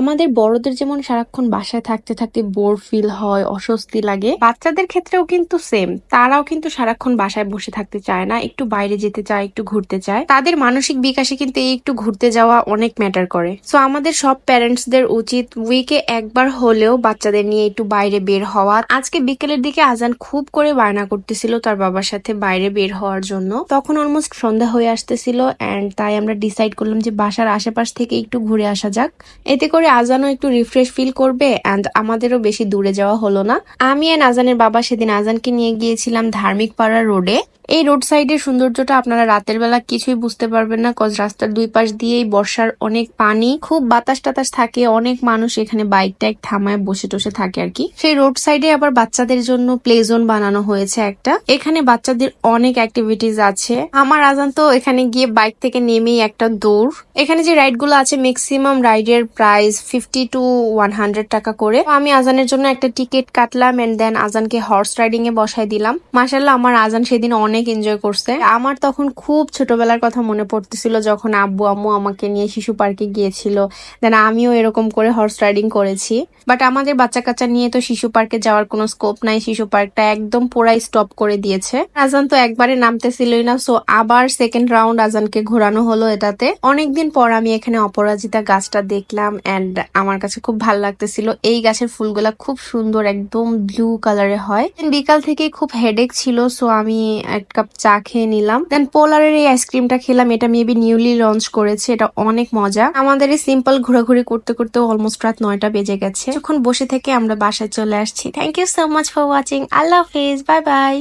আমাদের বড়দের যেমন সারাক্ষণ বাসায় থাকতে থাকতে বোর ফিল হয়, অস্বস্তি লাগে, বাচ্চাদের ক্ষেত্রেও কিন্তু সেম তারাও কিন্তু সারাক্ষণ বাসায় বসে থাকতে চায় না, একটু বাইরে যেতে চায়, একটু ঘুরতে চায়। তাদের মানসিক বিকাশে কিন্তু এই একটু ঘুরতে যাওয়া অনেক ম্যাটার করে। সো আমাদের সব প্যারেন্টসদের উচিত উইকে একবার হলেও বাচ্চাদের নিয়ে একটু বাইরে বের হওয়া। আজকে বিকেলের দিকে আজান খুব করে বায়না করতেছিল তার বাবার সাথে বাইরে বের হওয়ার জন্য। তখন অলমোস্ট সন্ধ্যা হয়ে আসতেছিল এন্ড তাই আমরা ডিসাইড করলাম যে বাসার আশেপাশ থেকে একটু ঘুরে আসা যাক। এতে করে আজানও একটু রিফ্রেশ ফিল করবে অ্যান্ড আমাদেরও বেশি দূরে যাওয়া হলো না। আমি অ্যান্ড আজানের বাবা সেদিন আজানকে নিয়ে গিয়েছিলাম ধার্মিক পাড়া রোডে এই রোড সাইডের সৌন্দর্যটা আপনারা রাতের বেলা কিছুই বুঝতে পারবেন না কজ রাস্তার দুই পাশ দিয়েই বর্ষার অনেক পানি। খুব বাতাস টাতাস থাকে, অনেক মানুষ এখানে বাইক টাইক থামায়, বসে টসে থাকে আর কি। সেই রোড সাইডে আবার বাচ্চাদের জন্য প্লে জোন বানানো হয়েছে একটা। এখানে বাচ্চাদের অনেক অ্যাক্টিভিটিস আছে। আমার আজান তো এখানে গিয়ে বাইক থেকে নেমেই একটা দৌড়। এখানে যে রাইডগুলো আছে ম্যাক্সিমাম রাইডের price fifty to one hundred টাকা করে। আমি আজানের জন্য একটা টিকিট কাটলাম এন্ড দেন আজানকে হর্স রাইডিং এ বসাই দিলাম। মাসাল্লাহ আমার আজান সেদিন অনেক এনজয় করছে। আমার তখন খুব ছোটবেলার কথা মনে পড়তেছিল যখন আব্বু, আম্মু আমাকে নিয়ে শিশু পার্কে গিয়েছিল। দেন আমিও এরকম করে হর্স রাইডিং করেছি। বাট আমাদের বাচ্চা কাচ্চা নিয়ে তো শিশু পার্কে যাওয়ার কোনো স্কোপ নাই। শিশু পার্কটা একদম পুরাই স্টপ করে দিয়েছে। আজান তো একবারে নামতেছিলই না সো আবার সেকেন্ড রাউন্ড আজানকে ঘোরানো হলো এটাতে। অনেকদিন পর আমি এখানে অপরাজিতা গাছটা দেখলাম এন্ড আমার কাছে খুব ভালো লাগতেছিল। এই গাছের ফুলগুলা খুব সুন্দর, একদম ব্লু কালারের হয়। বিকাল থেকে খুব হেডেক ছিল সো আমি এক কাপ চা খেয়ে নিলাম। দেন পোলারের এই আইসক্রিমটা খেলাম, এটা মেবি নিউলি লঞ্চ করেছে, এটা অনেক মজা। আমাদের এই সিম্পল ঘোরাঘুরি করতে করতে অলমোস্ট রাত নয়টা বেজে গেছে। এখন বসে থেকে আমরা বাসায় চলে আসছি। Thank you so much for watching আল্লাহ হাফিজ বাই বাই